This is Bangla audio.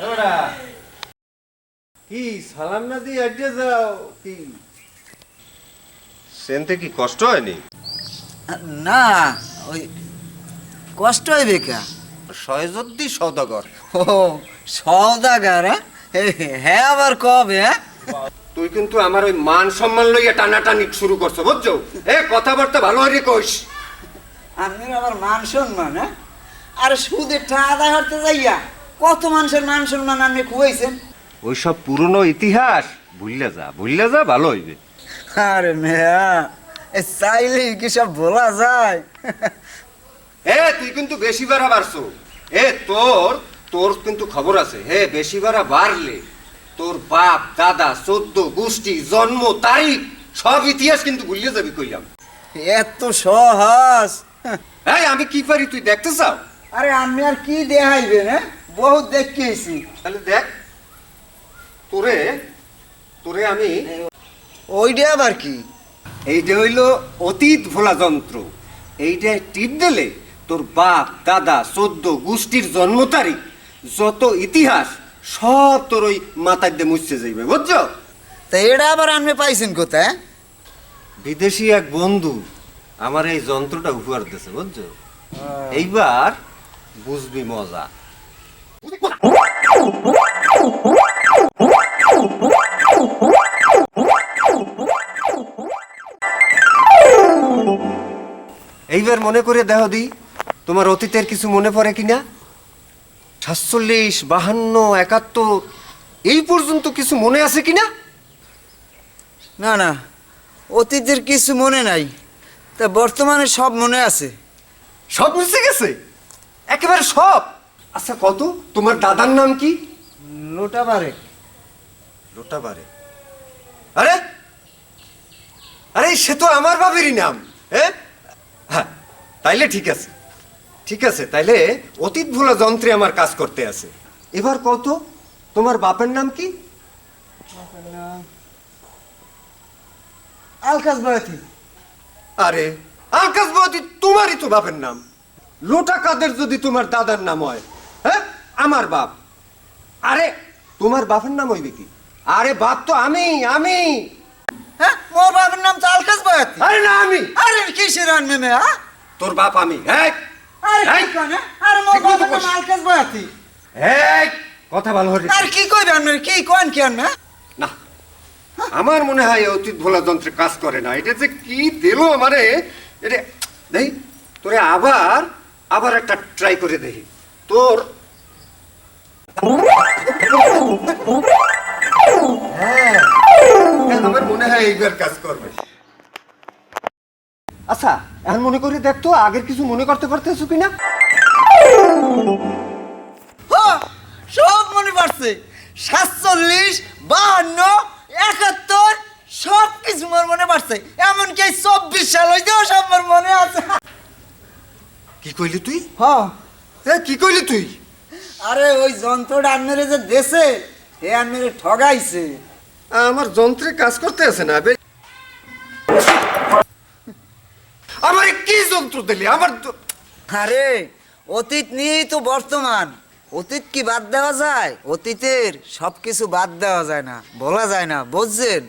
ওরা কি সালাম না দিয়ে আড্ডে যাও কি? সেনতে কি কষ্ট হয়নি? না ওই কষ্ট হইবে কা? সয়জদ্দি সৌদাগর ও সওদাগার হ্যাঁ? হ্যাঁ আবার কবে হ্যাঁ? তুই কিন্তু আমার ওই মান সম্মান লইয়া টানাটানি শুরু করছ বুঝছ? এ কথাবার্তা ভালো হয়ে কইস। আপনি আবার মান সম্মান হ্যাঁ? আর সুদের টাকা আদায় করতে যাইয়া কত মানুষের মান সম্মান আপনি খুয়াইছেন ওই সব পুরনো ইতিহাস? ভুললে যা ভুললে যা ভালো হইবে। আরে মেয়া এ চাইলে কি সব বলা যায়? এ তুই কিন্তু বেশি বেড়া বাড়ছো। এ তোর তোর কিন্তু খবর আছে। হে বেশি বেড়া বাড়লে তোর বাপ দাদা চোদ্দ গোষ্ঠী জন্ম তারিখ সব ইতিহাস কিন্তু ভুলিয়ে যাবি কইলাম। এত সহজ। এই আমি কি পারি তুই দেখতে চাও? আরে আমি আর কি দেখাইবেন হ্যাঁ? দেখিয়েছি তাহলে দেখ তোরে তোরে আমি ওইটা আবার কি? এইটা হইল অতীত ভোলা যন্ত্র। এইটা টিপ দিলে তোর বাপ দাদা চোদ্দ গোষ্ঠীর জন্ম তারিখ যত ইতিহাস সব তোর ওই মাথায় দিয়ে মুছতে যাইবে বুঝছ? তা এটা আবার আনবে পাইছেন কোথায়? বিদেশি এক বন্ধু আমার এই যন্ত্রটা উপহার দিয়েছে বুঝছ? এইবার বুঝবি মজা। এইবার মনে করে দেহ দি তোমার অতীতের কিছু মনে পড়ে কিনা? সাতচল্লিশ বাহান্ন একাত্তর এই পর্যন্ত কিছু মনে আছে কিনা? না না অতীতের কিছু মনে নাই তা বর্তমানে সব মনে আছে। সব মিশে গেছে? একেবারে সব? আচ্ছা কত? তোমার দাদার নাম কি? লোটা বারে লোটাবারে আরে! আরে সে তো আমার বাবেরই নাম হ্যাঁ হ্যাঁ তাইলে ঠিক আছে। ঠিক আছে তাইলে অতীত ভোলা যন্ত্রে আমার কাজ করতে আছে। এবার কত? তোমার বাপের নাম কি? আলকাস আরে আকাশ বৌদি তোমারই তো বাপের নাম। লোটা কাদের যদি তোমার দাদার নাম হ্যাঁ? আমার বাপ। আরে তোমার বাপের নাম হইবে কি? আরে বাপ তো আমি আমি। হ্যাঁ মোর বাবার নাম তো আলকাস আরে না আমি। আরে কিসের হ্যাঁ? তোর বাপ আমি হ্যাঁ আরে কি কনে আরে মোর বাবার নাম আলকাস বাড়াতি হ্যাঁ কথা ভালো আর কি কইবে কি কোন কি না আমার মনে হয় অতীত ভোলা যন্ত্রে কাজ করে না। এটা যে কি দিল আমারে এটা দেই তোরে আবার আবার একটা ট্রাই করে দেখি। তোর আমার মনে হয় এইবার কাজ করবে। আচ্ছা এখন মনে করে দেখ তো আগের কিছু মনে করতে পারতেছো কিনা? হ্যাঁ, সব মনে পড়ছে। সাতচল্লিশ বাহান্ন একাত্তর সব কিছু মোর মনে পড়ছে। এমনকি এই চব্বিশ সাল হইতেও সব মোর মনে আছে। কি কইলি তুই? হ্যাঁ কি কইলি তুই? আরে ওই যন্ত্রটা আপনারে যে দেশে এ আপনারে ঠগাইছে। আমার যন্ত্রে কাজ করতে আছে না আমার কি যন্ত্র দিলি? আমার আরে অতীত নিয়েই তো বর্তমান। অতীত কি বাদ দেওয়া যায়? অতীতের সব কিছু বাদ দেওয়া যায় না বলা যায় না বুঝছেন?